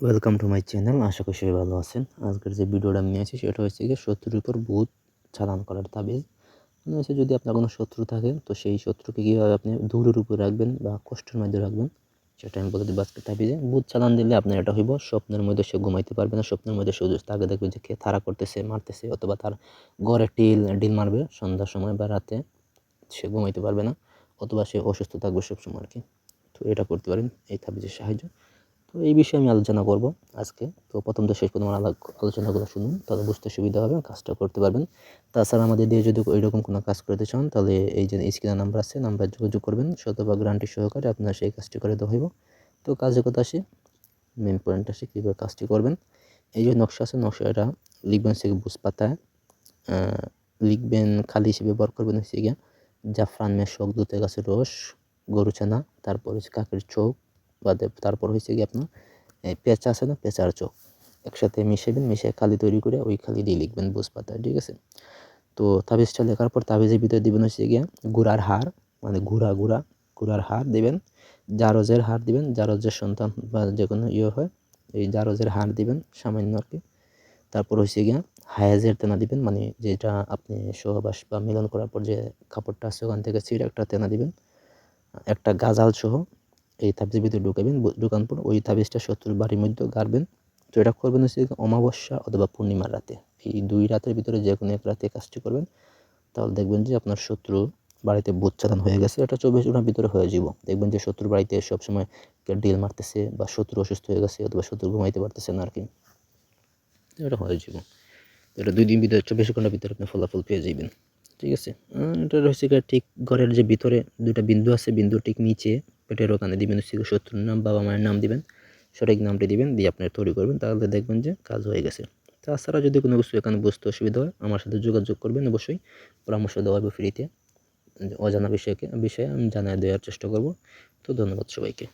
Welcome to my channel আশা করি সবাই ভালো আছেন। আজকের যে ভিডিওটা আমি নিয়েছি সেটা হচ্ছে গিয়ে শত্রুর উপর ভূত চালান করার তাবিজ। মানে হচ্ছে যদি আপনার কোনো শত্রু থাকে, তো সেই শত্রুকে কীভাবে আপনি দূরের উপর রাখবেন বা কষ্টের মধ্যে রাখবেন, সেটা আমি বলে দিই আজকে তাবিজে। ভূত চালান দিলে আপনার এটা হইব, স্বপ্নের মধ্যে সে ঘুমাইতে পারবে না, স্বপ্নের মধ্যে সে তাকে দেখবে যে কে থারা করতেছে, মারতেছে, অথবা তার ঘরে টিল, ডিল মারবে, সন্ধ্যার সময় বা রাতে সে ঘুমাইতে পারবে না, অথবা সে অসুস্থ থাকবে সবসময় আর কি। তো এটা করতে পারেন, এই তাবিজের সাহায্য। তো এই বিষয়ে আমি আলোচনা করব আজকে। তো প্রথম তো শেষ পর্যন্ত আলোচনাগুলো শুনুন, তাহলে বুঝতে সুবিধা হবে, কাজটা করতে পারবেন। তাছাড়া আমাদের দিয়ে যদি এরকম কোনো কাজ করতে চান, তাহলে এই যে স্ক্রিনের নাম্বার আছে, নাম্বার যোগাযোগ করবেন, শতভাগ গ্রান্টি সহকারে আপনার সেই কাজটি করে দেওয়া হইব। তো কাজের কথা আসি মেন পয়েন্ট আসে কীভাবে কাজটি করবেন। এই যে নকশা আছে, নকশাটা লিখবেন সে বুঝ পাতায় লিখবেন খালি হিসেবে ব্যবহার করবেন হচ্ছে গিয়া জাফরান মেশক দুতে গাছের রস, গরু ছানা, তারপর হচ্ছে কাকের চোখ বাদে তারপর হয়েছে কি আপনার পেঁচা আছে না, পেঁচার চোখ। একসাথে মিশাবেন মিশিয়ে খালি তৈরি করে ওই খালি দিয়ে লিখবেন বুঝ পাতায় ঠিক আছে? তো তাবিজটা লেখার পর তাবিজের ভিতরে দিবেন হচ্ছে গিয়ে গুড়ার হার মানে ঘুরা ঘুরা ঘুরার হার দিবেন, জারজের হার দিবেন, জারজের সন্তান বা যে কোনো ইয়ে হয়, এই জারজের হার দিবেন সামান্য আর কি। তারপর হচ্ছে গিয়া হায়াজের তেনা দিবেন মানে যেটা আপনি সহবাস বা মিলন করার পর যে কাপড়টা আছে ওখান থেকে ছিঁড়ে একটা তেনা দিবেন, একটা গাজাল সহ এই তাবিজের ভিতরে ঢুকাবেন ঢুকানোর পর ওই তাবিজটা শত্রুর বাড়ির মধ্যে গাড়বেন। তো এটা করবেন হচ্ছে অমাবস্যা অথবা পূর্ণিমার রাতে। এই দুই রাতের ভিতরে যে কোনো এক রাতে কাজটি করবেন। তাহলে দেখবেন যে আপনার শত্রু বাড়িতে বোধ চালান হয়ে গেছে। এটা চব্বিশ ঘণ্টার ভিতরে হয়ে যাব দেখবেন যে শত্রুর বাড়িতে সবসময় ডিল মারতেছে বা শত্রু অসুস্থ হয়ে গেছে অথবা শত্রু ঘুমাইতে পারতেছে না আর কি এটা হয়ে যাব এটা দুই দিন ভিতরে, চব্বিশ ঘণ্টার ভিতরে আপনি ফলাফল পেয়ে যাবেন ঠিক আছে? এটা হচ্ছে ঠিক ঘরের যে ভিতরে দুটা বিন্দু আছে বিন্দু ঠিক নিচে। পেটের ওখানে দিবেন হচ্ছে শত্রুর নাম বাবা মায়ের নাম দিবেন, সঠিক নামটি দিবেন, দিয়ে আপনি তৈরি করবেন, তাহলে দেখবেন যে কাজ হয়ে গেছে। তাছাড়া যদি কোনো কিছু এখানে বুঝতে অসুবিধা হয়, আমার সাথে যোগাযোগ করবেন অবশ্যই, পরামর্শ দেওয়া হবে ফ্রিতে। অজানা বিষয়কে, বিষয়ে আমি জানায় দেওয়ার চেষ্টা করব। তো ধন্যবাদ সবাইকে।